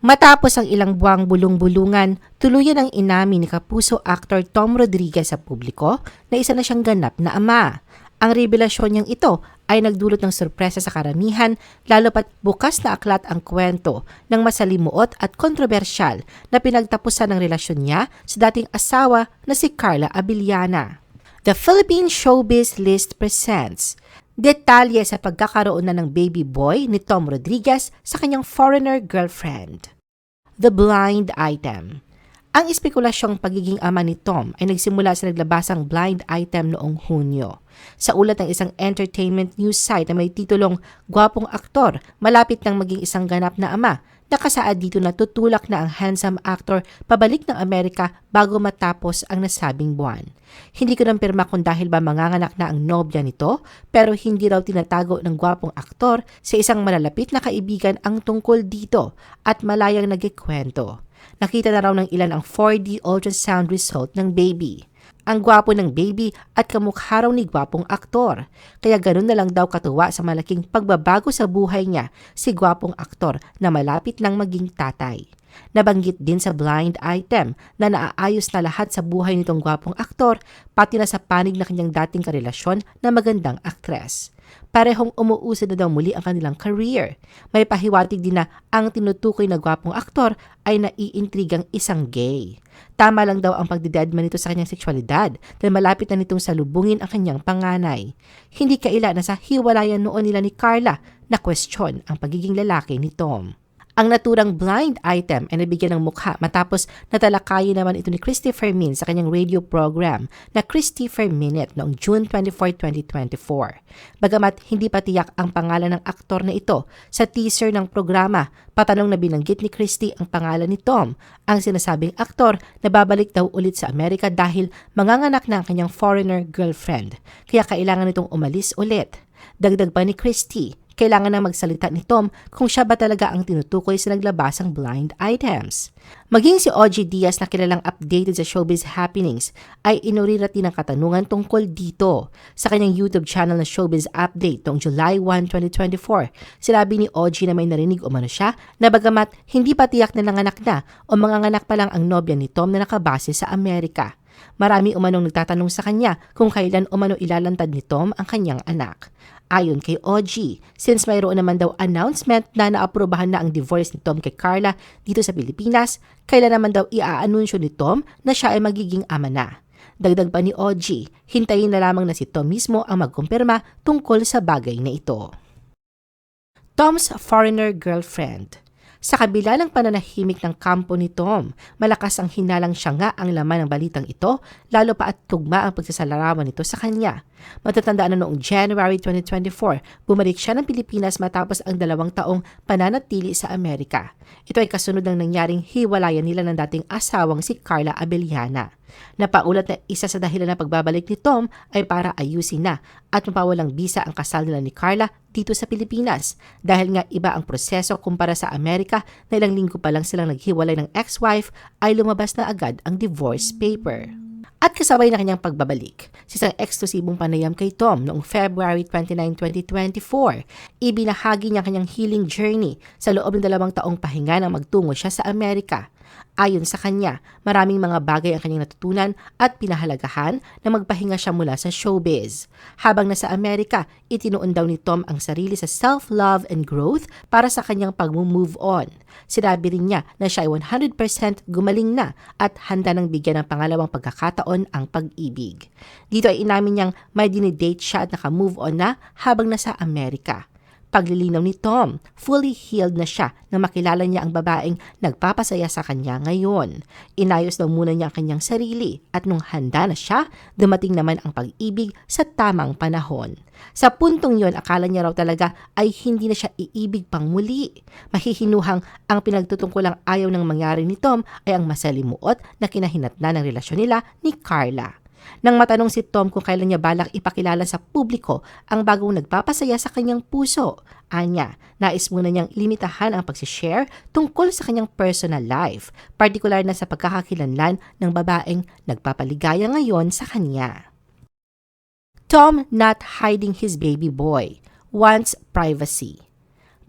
Matapos ang ilang buwang bulong-bulungan, tuluyan ang inamin ni kapuso actor Tom Rodriguez sa publiko na isa na siyang ganap na ama. Ang revelasyon niyang ito ay nagdulot ng sorpresa sa karamihan lalo pat bukas na aklat ang kwento ng masalimuot at kontrobersyal na pinagtapusan ng relasyon niya sa dating asawa na si Carla Abiliana. The Philippine Showbiz List presents detalye sa pagkakaroon na ng baby boy ni Tom Rodriguez sa kanyang foreigner girlfriend. The Blind Item Ang espekulasyong pagiging ama ni Tom ay nagsimula sa naglabasang blind item noong Hunyo. Sa ulat ng isang entertainment news site na may titulong Gwapong Aktor, malapit nang maging isang ganap na ama, nakasaad dito na tutulak na ang handsome actor pabalik ng Amerika bago matapos ang nasabing buwan. Hindi ko nang pirma kung dahil ba manganganak na ang nobya nito, pero hindi raw tinatago ng gwapong aktor sa isang malalapit na kaibigan ang tungkol dito at malayang nagkikwento. Nakita na raw ng ilan ang 4D ultrasound result ng baby. Ang gwapo ng baby at kamukha raw ni gwapong aktor. Kaya ganun na lang daw katuwa sa malaking pagbabago sa buhay niya si gwapong aktor na malapit nang maging tatay. Nabanggit din sa blind item na naaayos na lahat sa buhay nitong gwapong aktor pati na sa panig na kanyang dating karelasyon na magandang aktres. Parehong umuusad na daw muli ang kanilang career. May pahiwatig din na ang tinutukoy na gwapong aktor ay naiintrigang isang gay. Tama lang daw ang pagdidedman nito sa kanyang sexualidad dahil malapit na nitong salubungin ang kanyang panganay. Hindi kaila na sa hiwalayan noon nila ni Carla na question ang pagiging lalaki ni Tom. Ang naturang blind item ay nabigyan ng mukha matapos natalakayin naman ito ni Christopher Min sa kanyang radio program na Christopher Minute noong June 24, 2024. Bagamat hindi pa tiyak ang pangalan ng aktor na ito, sa teaser ng programa, patanong na binanggit ni Christy ang pangalan ni Tom, ang sinasabing aktor na babalik daw ulit sa Amerika dahil manganganak na ang kanyang foreigner girlfriend, kaya kailangan nitong umalis ulit. Dagdag pa ni Christy, kailangan na magsalita ni Tom kung siya ba talaga ang tinutukoy sa naglabasang blind items. Maging si OG Diaz na kilalang updated sa showbiz happenings ay inurirati ng katanungan tungkol dito. Sa kanyang YouTube channel na Showbiz Update noong July 1, 2024, sinabi ni OG na may narinig umano siya na bagamat hindi pa tiyak na nanganak na o manganganak pa lang ang nobya ni Tom na nakabase sa Amerika. Marami umanong nagtatanong sa kanya kung kailan umano ilalantad ni Tom ang kanyang anak. Ayon kay OG, since mayroon naman daw announcement na naaprubahan na ang divorce ni Tom kay Carla dito sa Pilipinas, kailan naman daw iaanunsyo ni Tom na siya ay magiging ama na. Dagdag pa ni OG, hintayin na lamang na si Tom mismo ang magkumpirma tungkol sa bagay na ito. Tom's foreigner girlfriend sa kabila ng pananahimik ng kampo ni Tom, malakas ang hinalang siya nga ang laman ng balitang ito, lalo pa at tugma ang pagsasalarawan nito sa kanya. Matatandaan na noong January 2024, bumalik siya ng Pilipinas matapos ang dalawang taong pananatili sa Amerika. Ito ay kasunod ng nangyaring hiwalayan nila ng dating asawang si Carla Abellana. Napaulat na isa sa dahilan ng pagbabalik ni Tom ay para ayusin na at mapawalang bisa ang kasal nila ni Carla dito sa Pilipinas dahil nga iba ang proseso kumpara sa Amerika na ilang linggo pa lang silang naghiwalay ng ex-wife ay lumabas na agad ang divorce paper. At kasabay na kanyang pagbabalik sa isang eksklusibong panayam kay Tom noong February 29, 2024, ibinahagi niya kanyang healing journey sa loob ng dalawang taong pahinga nang magtungo siya sa Amerika. Ayon sa kanya, maraming mga bagay ang kanyang natutunan at pinahalagahan na magpahinga siya mula sa showbiz. Habang nasa Amerika, itinuon daw ni Tom ang sarili sa self-love and growth para sa kanyang pag-move on. Sinabi rin niya na siya ay 100% gumaling na at handa nang bigyan ng pangalawang pagkakataon ang pag-ibig. Dito ay inamin niyang may dinidate siya at naka-move on na habang nasa Amerika paglilinaw ni Tom. Fully healed na siya na makilala niya ang babaeng nagpapasaya sa kanya ngayon. Inayos daw muna niya ang kanyang sarili at nung handa na siya, dumating naman ang pag-ibig sa tamang panahon. Sa puntong yon, akala niya raw talaga ay hindi na siya iibig pang muli. Mahihinuhang ang pinagtutungkulang ayaw ng mangyari ni Tom ay ang masalimuot na kinahinatna ng relasyon nila ni Carla. Nang matanong si Tom kung kailan niya balak ipakilala sa publiko ang bagong nagpapasaya sa kanyang puso, anya, nais muna niyang limitahan ang pagsishare tungkol sa kanyang personal life, partikular na sa pagkakakilanlan ng babaeng nagpapaligaya ngayon sa kanya. Tom not hiding his baby boy, wants privacy.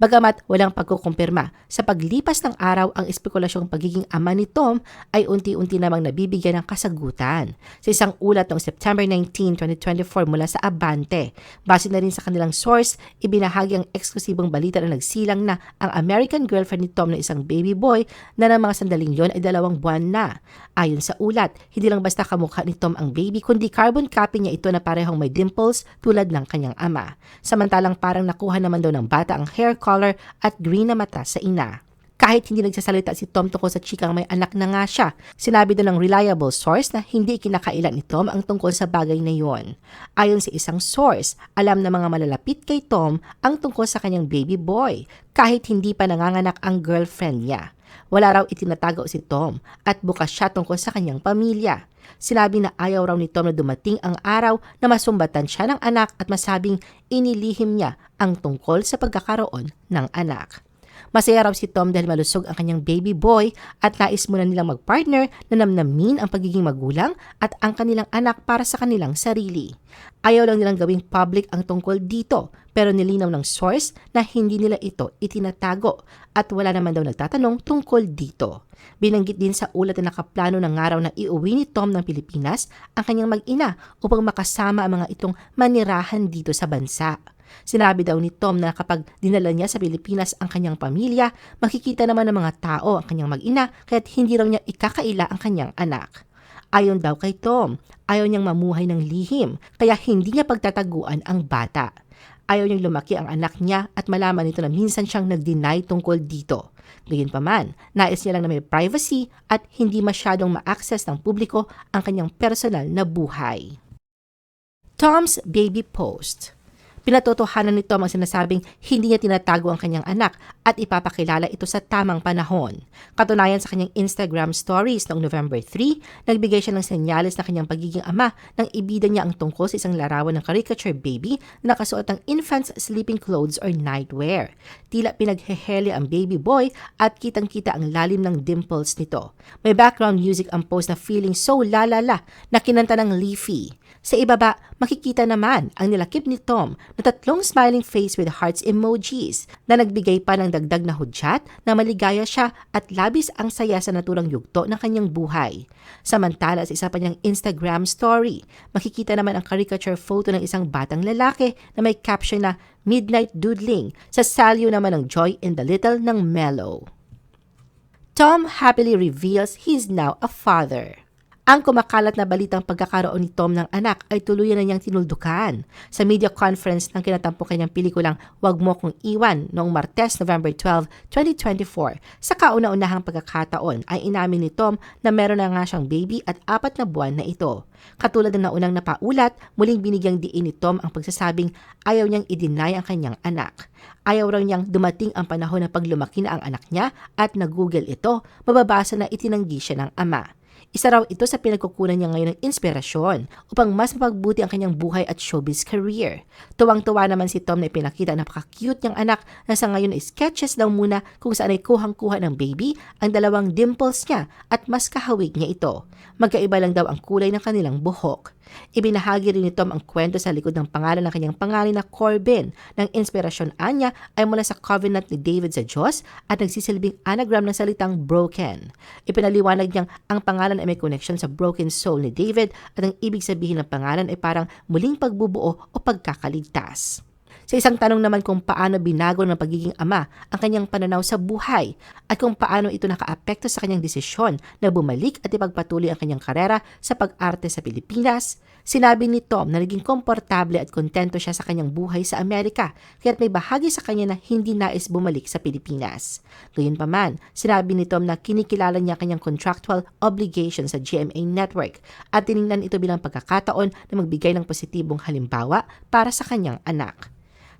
Bagamat walang pagkukumpirma, sa paglipas ng araw ang espekulasyong pagiging ama ni Tom ay unti-unti namang nabibigyan ng kasagutan. Sa isang ulat noong September 19, 2024 mula sa Abante, base na rin sa kanilang source, ibinahagi ang eksklusibong balita na nagsilang na ang American girlfriend ni Tom na isang baby boy na ng mga sandaling yon ay dalawang buwan na. Ayon sa ulat, hindi lang basta kamukha ni Tom ang baby kundi carbon copy niya ito na parehong may dimples tulad ng kanyang ama. Samantalang parang nakuha naman daw ng bata ang hair at green na mata sa ina. Kahit hindi nagsasalita si Tom tungkol sa chikang may anak na nga siya, sinabi doon ng reliable source na hindi kinakailan ni Tom ang tungkol sa bagay na yon. Ayon sa isang source, alam na mga malalapit kay Tom ang tungkol sa kanyang baby boy, kahit hindi pa nanganganak ang girlfriend niya. Wala raw itinatago si Tom at bukas siya tungkol sa kanyang pamilya. Sinabi na ayaw raw ni Tom na dumating ang araw na masumbatan siya ng anak at masabing inilihim niya ang tungkol sa pagkakaroon ng anak. Masaya raw si Tom dahil malusog ang kanyang baby boy at nais muna nilang magpartner na namnamin ang pagiging magulang at ang kanilang anak para sa kanilang sarili. Ayaw lang nilang gawing public ang tungkol dito pero nilinaw ng source na hindi nila ito itinatago at wala naman daw nagtatanong tungkol dito. Binanggit din sa ulat na nakaplano ng araw na iuwi ni Tom ng Pilipinas ang kanyang mag-ina upang makasama ang mga itong manirahan dito sa bansa. Sinabi daw ni Tom na kapag dinala niya sa Pilipinas ang kanyang pamilya, makikita naman ng mga tao ang kanyang mag-ina kaya't hindi raw niya ikakaila ang kanyang anak. Ayon daw kay Tom, ayaw niyang mamuhay ng lihim kaya hindi niya pagtataguan ang bata. Ayaw niyang lumaki ang anak niya at malaman nito na minsan siyang nag-deny tungkol dito. Gayunpaman, nais niya lang na may privacy at hindi masyadong ma-access ng publiko ang kanyang personal na buhay. Tom's Baby Post Pinatotohanan ni Tom ang sinasabing hindi niya tinatago ang kanyang anak at ipapakilala ito sa tamang panahon. Katunayan sa kanyang Instagram stories noong November 3, nagbigay siya ng senyales na kanyang pagiging ama nang ibida niya ang tungkol sa isang larawan ng caricature baby na nakasuot ng infant's sleeping clothes or nightwear. Tila pinaghehele ang baby boy at kitang-kita ang lalim ng dimples nito. May background music ang post na feeling so lalala na kinanta ng Leafy. Sa ibaba, makikita naman ang nilakip ni Tom na tatlong smiling face with hearts emojis na nagbigay pa ng dagdag na hudyat na maligaya siya at labis ang saya sa naturang yugto ng kanyang buhay. Samantala sa isa pa niyang Instagram story, makikita naman ang caricature photo ng isang batang lalaki na may caption na Midnight Doodling sa salyo naman ng Joy in the Little ng Mellow. Tom happily reveals he's now a father. Ang kumakalat na balitang pagkakaroon ni Tom ng anak ay tuluyan na niyang tinuldukan. Sa media conference ng kinatampo kanyang pelikulang Wag Mo Kong Iwan noong Martes, November 12, 2024, sa kauna-unahang pagkakataon ay inamin ni Tom na meron na nga siyang baby at apat na buwan na ito. Katulad ng naunang napaulat, muling binigyang diin ni Tom ang pagsasabing ayaw niyang i-deny ang kanyang anak. Ayaw raw niyang dumating ang panahon na paglumaki na ang anak niya at nag-google ito, mababasa na itinanggi siya ng ama. Isa raw ito sa pinagkukunan niya ngayon ng inspirasyon upang mas mapagbuti ang kanyang buhay at showbiz career. Tuwang-tuwa naman si Tom na ipinakita ang napaka-cute niyang anak na sa ngayon ay sketches daw muna kung saan ay kuhang-kuha ng baby ang dalawang dimples niya at mas kahawig niya ito. Magkaiba lang daw ang kulay ng kanilang buhok. Ibinahagi rin ni Tom ang kwento sa likod ng pangalan ng kanyang pangalan na Corbin. Ng inspirasyon anya ay mula sa covenant ni David sa Diyos at nagsisilbing anagram ng salitang broken. Ipinaliwanag niyang ang pangalan ay may connection sa broken soul ni David at ang ibig sabihin ng pangalan ay parang muling pagbubuo o pagkakaligtas. Sa isang tanong naman kung paano binago ng pagiging ama ang kanyang pananaw sa buhay at kung paano ito nakaapekto sa kanyang desisyon na bumalik at ipagpatuloy ang kanyang karera sa pag-arte sa Pilipinas, sinabi ni Tom na naging komportable at kontento siya sa kanyang buhay sa Amerika kaya't may bahagi sa kanya na hindi nais bumalik sa Pilipinas. Gayunpaman, sinabi ni Tom na kinikilala niya kanyang contractual obligation sa GMA Network at tiningnan ito bilang pagkakataon na magbigay ng positibong halimbawa para sa kanyang anak.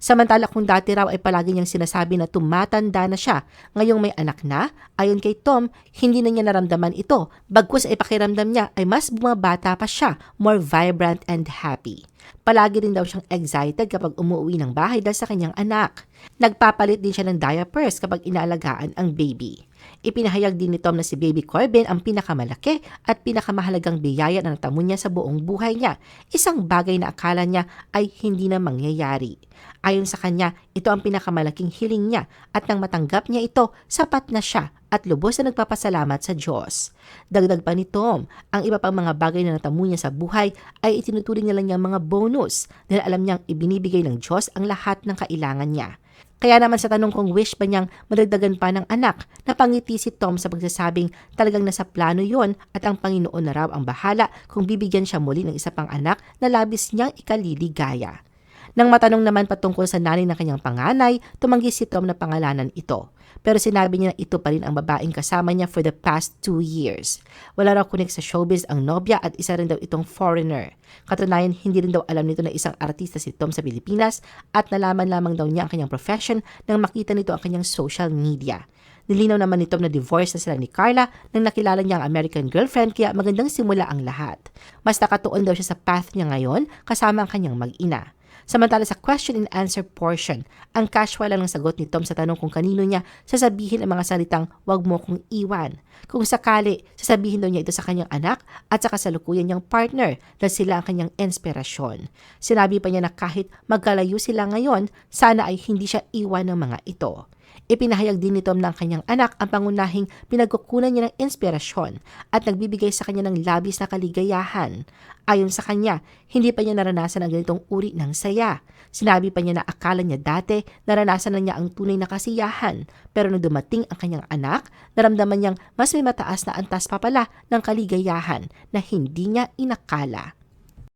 Samantala kung dati raw ay palagi niyang sinasabi na tumatanda na siya, ngayong may anak na, ayon kay Tom, hindi na niya naramdaman ito. Bagkus ay pakiramdam niya ay mas bumabata pa siya, more vibrant and happy. Palagi rin daw siyang excited kapag umuwi ng bahay dahil sa kanyang anak. Nagpapalit din siya ng diapers kapag inaalagaan ang baby. Ipinahayag din ni Tom na si Baby Corbin ang pinakamalaki at pinakamahalagang biyaya na natamo niya sa buong buhay niya, isang bagay na akala niya ay hindi na mangyayari. Ayon sa kanya, ito ang pinakamalaking hiling niya at nang matanggap niya ito, sapat na siya at lubos na nagpapasalamat sa Diyos. Dagdag pa ni Tom, ang iba pang mga bagay na natamo niya sa buhay ay itinuturing niya lang niyang mga bonus dahil alam niyang ibinibigay ng Diyos ang lahat ng kailangan niya. Kaya naman sa tanong kung wish ba niyang madagdagan pa ng anak, napangiti si Tom sa pagsasabing talagang nasa plano yon at ang Panginoon na raw ang bahala kung bibigyan siya muli ng isa pang anak na labis niyang ikaliligaya. Nang matanong naman patungkol sa nanay ng kanyang panganay, tumanggi si Tom na pangalanan ito. Pero sinabi niya na ito pa rin ang babaeng kasama niya for the past two years. Wala raw kunik sa showbiz ang nobya at isa rin daw itong foreigner. Katunayan, hindi rin daw alam nito na isang artista si Tom sa Pilipinas at nalaman lamang daw niya ang kanyang profession nang makita nito ang kanyang social media. Nilinaw naman ni Tom na divorce na sila ni Carla nang nakilala niya ang American girlfriend kaya magandang simula ang lahat. Mas nakatuon daw siya sa path niya ngayon kasama ang kanyang mag-ina. Samantala sa question and answer portion, ang casual lang ng sagot ni Tom sa tanong kung kanino niya sasabihin ang mga salitang wag mo kong iwan. Kung sakali, sasabihin daw niya ito sa kanyang anak at sa kasalukuyan niyang partner dahil sila ang kanyang inspirasyon. Sinabi pa niya na kahit magkalayo sila ngayon, sana ay hindi siya iwan ng mga ito. Ipinahayag din ni Tom ng kanyang anak ang pangunahing pinagkukunan niya ng inspirasyon at nagbibigay sa kanya ng labis na kaligayahan. Ayon sa kanya, hindi pa niya naranasan ang ganitong uri ng saya. Sinabi pa niya na akala niya dati naranasan na niya ang tunay na kasiyahan pero nung dumating ang kanyang anak, naramdaman niyang mas may mataas na antas pa pala ng kaligayahan na hindi niya inakala.